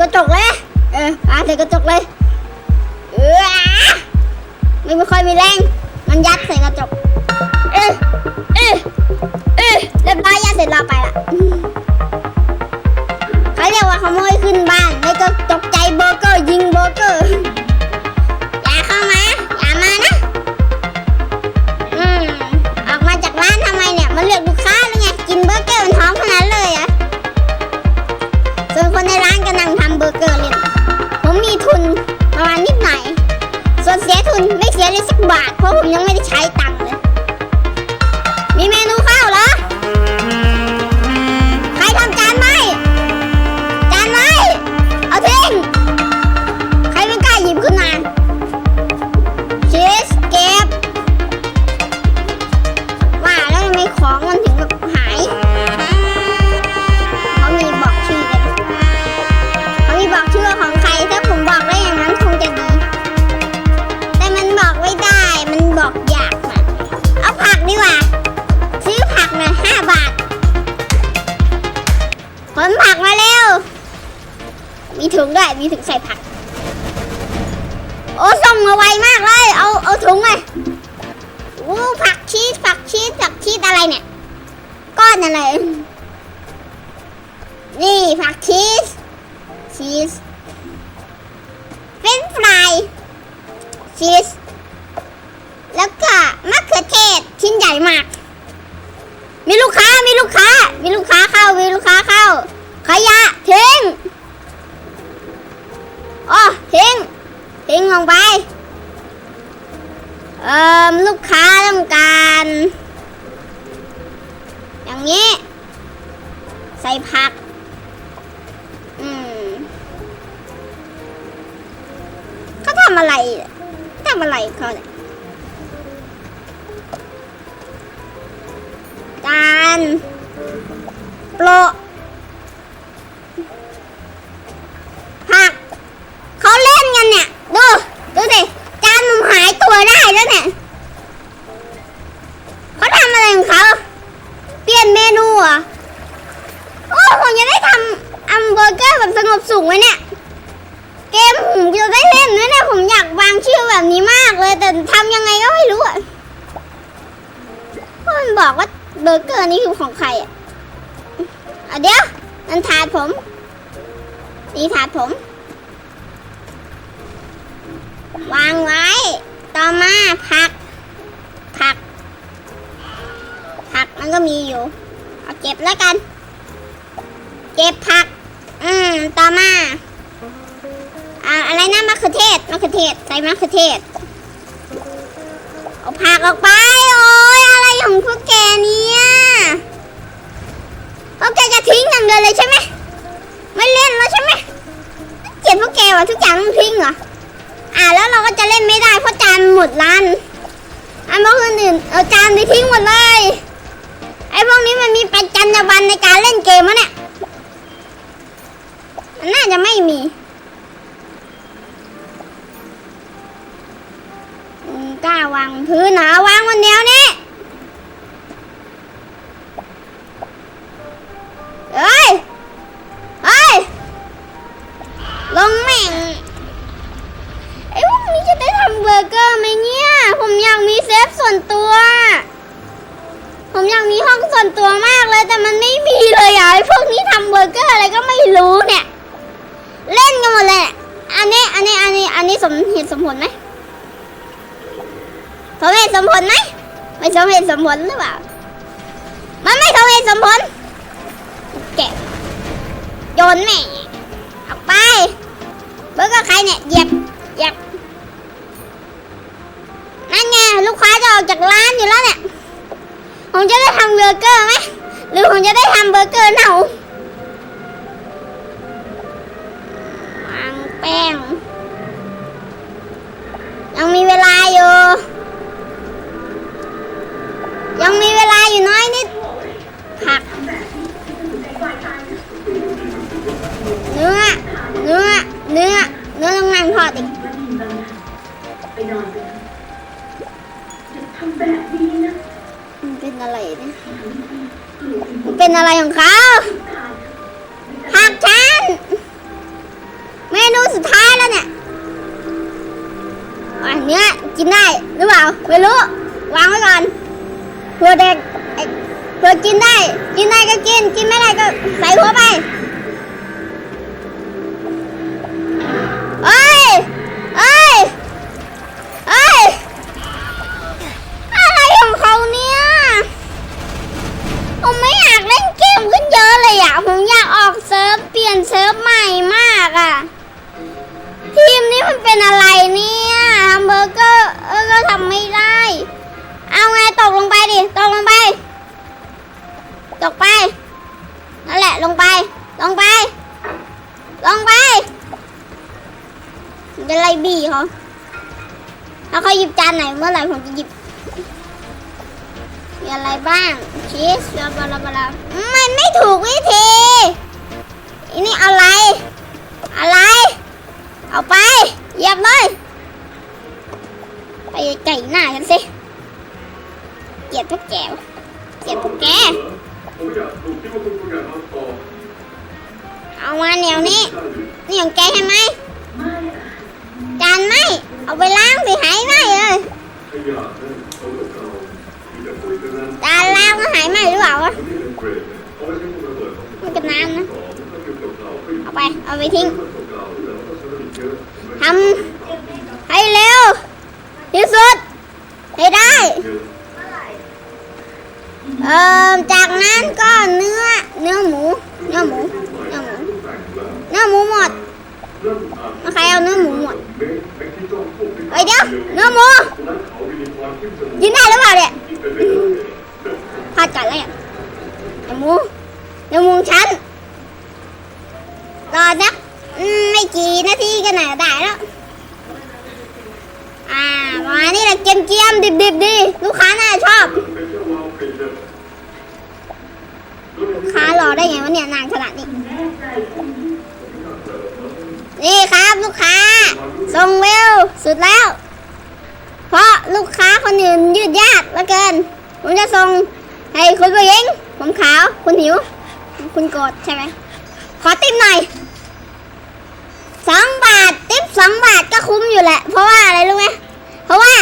กระจกเลย เออปาใส่กระจกเลย เออไม่ไม่ค่อยมีแรง มันยัดใส่กระจก เออเออเออเรียบร้อยยัดเสร็จเราไปละเขาเรียกว่าขโมยขึ้นบ้านไม่ก็ตกใจเบอร์เกอร์ยิงเบอร์เกอร์ ขนผักมาเร็ว มีถุงด้วย มีถุงใส่ผัก โอ้ส่งมาไวมากเลย เอา เอาถุงมาโอ้ผักชีส ผักชีส ผักชีสอะไรเนี่ย ก้อนอะไร นี่ผักชีส ชีสเฟรนฟรายชีส แล้วก็มะเขือเทศชิ้นใหญ่มาก มีลูกค้า มีลูกค้า มีลูกค้าเข้า มีลูกค้า ขยะทิ้งอ๋อทิ้ง ทิ้งลงไป เอ่อลูกค้าต้องการ อย่างนี้ ใส่ผัก อืมเขาทำอะไรทำอะไรเขาเนี่ยจานโปร เกอร์แบบสงบสุขไว้เนี่ย เกมผมจะได้เล่นนะเนี่ยผมอยากวางชื่อแบบนี้มากเลย แต่ทำยังไงก็ไม่รู้อะเพราะมันบอกว่าเบอร์เกอร์นี้คือของใครอะเดี๋ยวนันถาดผมนี่ถาดผม วางไว้ ต่อมาผัก ผัก ผักมันก็มีอยู่ เอาเก็บแล้วกัน เก็บผัก ต่อมาอ่าอะไรนะมะเขือเทศมะเขือเทศใส่มะเขือเทศเอาผักออกไปโอ้ยอะไรของพวกแกเนี่ยพวกแกจะทิ้งอย่างเดียวเลยใช่ไหมไม่เล่นแล้วใช่ไหมเกลียดพวกแกว่ะทุกอย่างต้องทิ้งเหรออ่าแล้วเราก็จะเล่นไม่ได้เพราะจานหมดร้านอันพวกอื่นเอาจานไปทิ้งหมดเลยไอ้พวกนี้มันมีประจัญญบันในการเล่นเกมวะเนี่ย น่าจะไม่มีกล้าวางพื้นเหรอวางบนเดียวนี่ย สมเหตุสมผลไหมสมเหตุสมผลไหมไม่สมเหตุสมผลหรือเปล่า มันไม่สมเหตุสมผลแกะโยนแม่ออกไปเบอร์กอร์ใครเนี่ยเหยียบเหยียบนั่นไงลูกค้าจะออกจากร้านอยู่แล้วเนี่ยผมจะได้ทำเบอร์เกอร์ไหมหรือผมจะได้ทำเบอร์เกอร์เน่าวางแป้ง ยังมีเวลาอยู่ ยังมีเวลาอยู่น้อยนิดผักเนื้อ เนื้อ เนื้อ เนื้อต้องนั่งทอดอีกไปนอนไปเถอะอย่าทำแบบนี้นะมันเป็นอะไรเนี่ยมันเป็นอะไรของเขาตายผักฉัน อันนี้กินได้หรือเปล่าไม่รู้ วางไว้ก่อนเผื่อเด็กเผื่อกินได้ กินได้ก็กิน กินไม่ได้ก็ใส่หัวไป มื่อไหร่ผมจะหยิบ มีอะไรบ้างชีสบลาบลามันไม่ถูกวิธี ตาล่างก็หายไหมหรือเปล่าวะมันจะนานนะ เอาไป เอาไปทิ้งทำให้เร็ว ที่สุด ให้ได้ เอ่อจากนั้นก็เนื้อ เนื้อหมู เนื้อหมู เนื้อหมู เนื้อหมูหมดใครเอาเนื้อหมูหมดไปเดี๋ยว เนื้อหมู ตรงนั้นเขามีความขึ้นจมูกกินได้หรือเปล่าเนี่ยพลาดกันแล้วเนี่ยเนื้อหมูเนื้อหมูฉันรอสักไม่กี่นาทีก็น่าได้แล้วอ่ามานี้แหละเกรียมๆดิบๆดีลูกค้าน่าชอบลูกค้ารอได้ไงวะเนี่ยนานขนาดนี้นี่ครับลูกค้าส่งเร็วสุดแล้ว ราะลูกค้าคนอื่นยืดยาดเหลือเกิน ผมจะส่งให้คุณผู้หญิงผมขาวคุณหิว คุณโกรธใช่ไหมขอติ๊บหน่อยสองบาทติ๊บสองบาทก็คุ้มอยู่แหละ เพราะว่าอะไรรู้ไหมเพราะว่า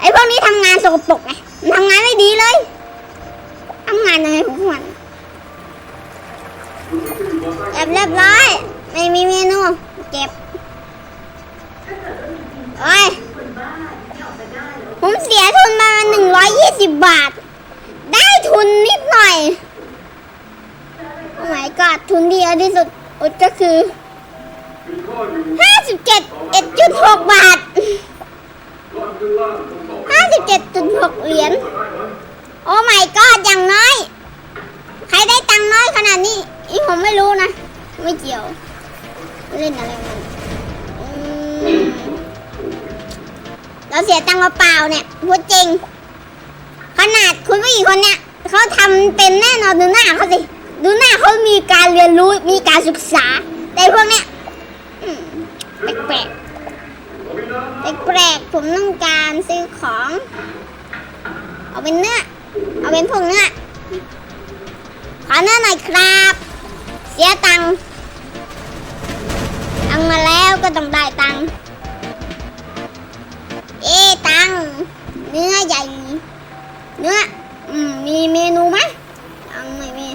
ไอ้พวกนี้ทำงานสกปรกไงทำงานไม่ดีเลยทำงานยังไงของพวกมันเรียบเรียบร้อย ไม่มีเมนู เก็บ โอ้ย เสียทุนมาหนึ่งร้อยยี่สิบบาท ได้ทุนนิดหน่อย โอ้ my god ทุนที่เยอะที่สุดอดก็คือมีข้ออยู่ห้าสิบเจ็ดเอ็ดจุดหกบาทก้อนข้างล่างตรงต่อไปห้าสิบเจ็ดจุดหกเหรียญ โอ้ my god อย่างน้อย ใครได้ตังค์น้อยขนาดนี้อีผมไม่รู้นะ ไม่เกี่ยว เล่นอะไรมัน เราเสียตังค์เปล่าเนี่ยพูดจริง ขนาดคุณผู้หญิงคนเนี้ยเขาทำเป็นแน่นอนดูหน้าเขาสิดูหน้าเขามีการเรียนรู้มีการศึกษาแต่พวกเนี้ยแปลกๆแปลกๆผมต้องการซื้อของ เอาเป็นเนื้อเอาเป็นพวกเนื้อขอเนื้อหน่อยครับ เสียตังค์ตังมาแล้วก็ต้องได้ตังค์ เนื้อใหญ่ เนื้ออืมมีเมนูไหมยังไม่มี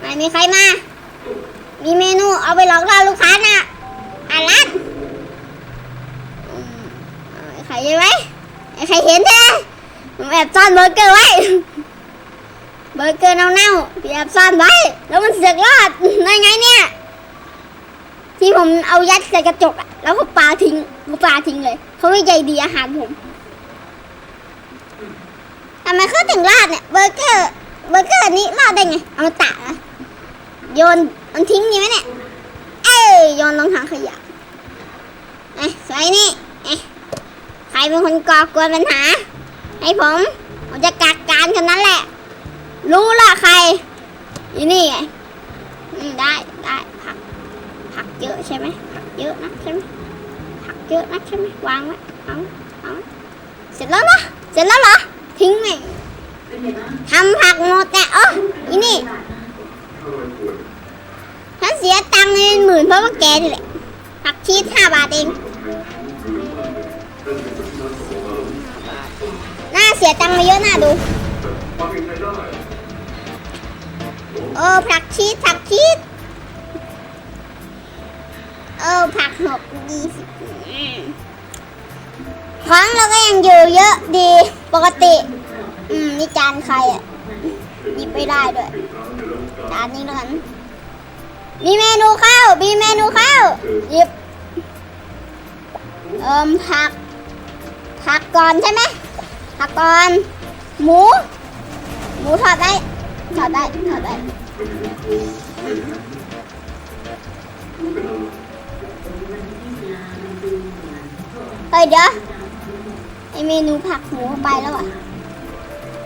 ไม่มีใครมา มีเมนูเอาไปหลอกล่อลูกค้านะอารัดอืมเอาไอ้ใครใช่ไหมใครเห็นใช่ไหมผมแอบซ่อนเบอร์เกอร์ไว้เบอร์เกอร์เน่าๆพี่แอบซ่อนไว้ แล้วมันเสือกรอดได้ไงเนี่ย ที่ผมเอายัดใส่กระจกแล้วเขาปาทิ้งเขาปาทิ้งเลย เขาไม่ใจดีอาหารผม ทำไมเขาถึงรอดเนี่ยเบอร์เกอร์เบอร์เกอร์นี้รอดได้ไงเอามาตะนะโยนมันทิ้งดีไหมเนี่ยเอ้ยโยนลงถังขยะไอ้สวยนี่เอ้ใครเป็นคนก่อกวนปัญหาให้ผมผมจะกักการคนนั้นแหละ รู้ละใครอีนี่ไงอืมได้ได้ผักผักเยอะใช่ไหมผักเยอะนะใช่ไหมผักเยอะนะใช่ไหมวางไว้วางไว้างเสร็จแล้วเหรอเสร็จแล้วเหรอ ทิ้งแม่งเป็นไงบ้างทำผักหมดแต่เอออีนี่ถ้ามันควรฉันเสียตังค์เงินหมื่นเพราะว่าแกนี่แหละผักชีสห้าบาทเองน่าเสียตังค์มาเยอะน่าดูความเป็นไปได้เออผักชีสผักชีสเออผักหกยี่สิบ ของเราก็ยังอยู่เยอะดีปกติ อืมนี่จานใครอะหยิบไม่ได้ด้วย จานนี้แล้วกันมีเมนูข้าวมีเมนูข้าวหยิบเอิมผัก ผักก่อนใช่ไหมผักก่อน หมู หมูทอดได้ทอดได้ทอดได้เฮ้ยเดี๋ยว ไอเมนูผักหมูไปแล้วอะ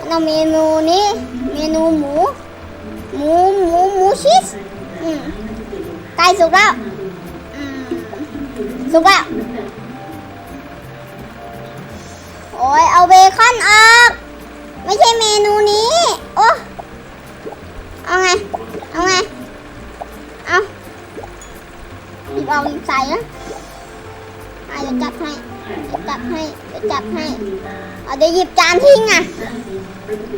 เอาเมนูนี้ เมนูหมู หมูหมูหมูชีสอืมใกล้สุกแล้วอืมสุกแล้วโอ้ยเอาเบคอนออก ไม่ใช่เมนูนี้ โอ้ เอาเดี๋ยวหยิบจานทิ้งอะ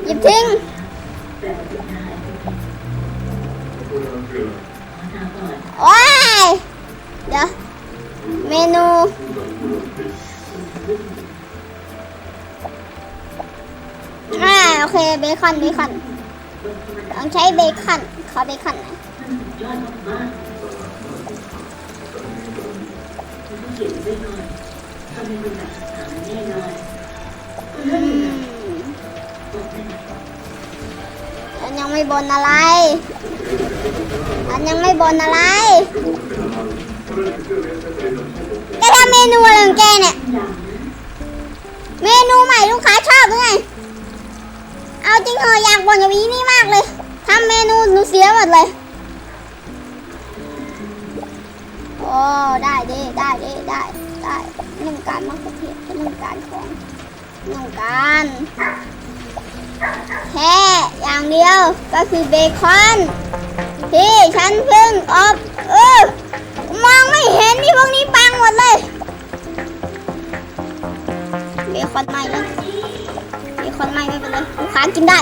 หยิบทิ้ง โอ้ย เดี๋ยว เมนูอ่าโอเค เบคอน เบคอนต้องใช้เบคอน ขอเบคอนหน่อยทำให้มันแบบหาแน่นอน ยังไม่บนอะไร ฉันยังไม่บนอะไร แกทำเมนูอะไรของแกเนี่ย เมนูใหม่ลูกค้าชอบหรือไง เอาจริงเหรออยากบ่นกับอีนี่มากเลย ทำเมนูหนูเสียหมดเลย โอ้ ได้ดิได้ดิได้ได้หนึ่งการมะเขือเทศหนึ่งการของ หมือนกันแค่อย่างเดียวก็คือเบคอนที่ฉันเพิ่งอบเออมองไม่เห็นที่พวกนี้ปังหมดเลยเบคอนใหม่เลยเบคอนใหม่ไม่เป็นไรลูกค้ากินได้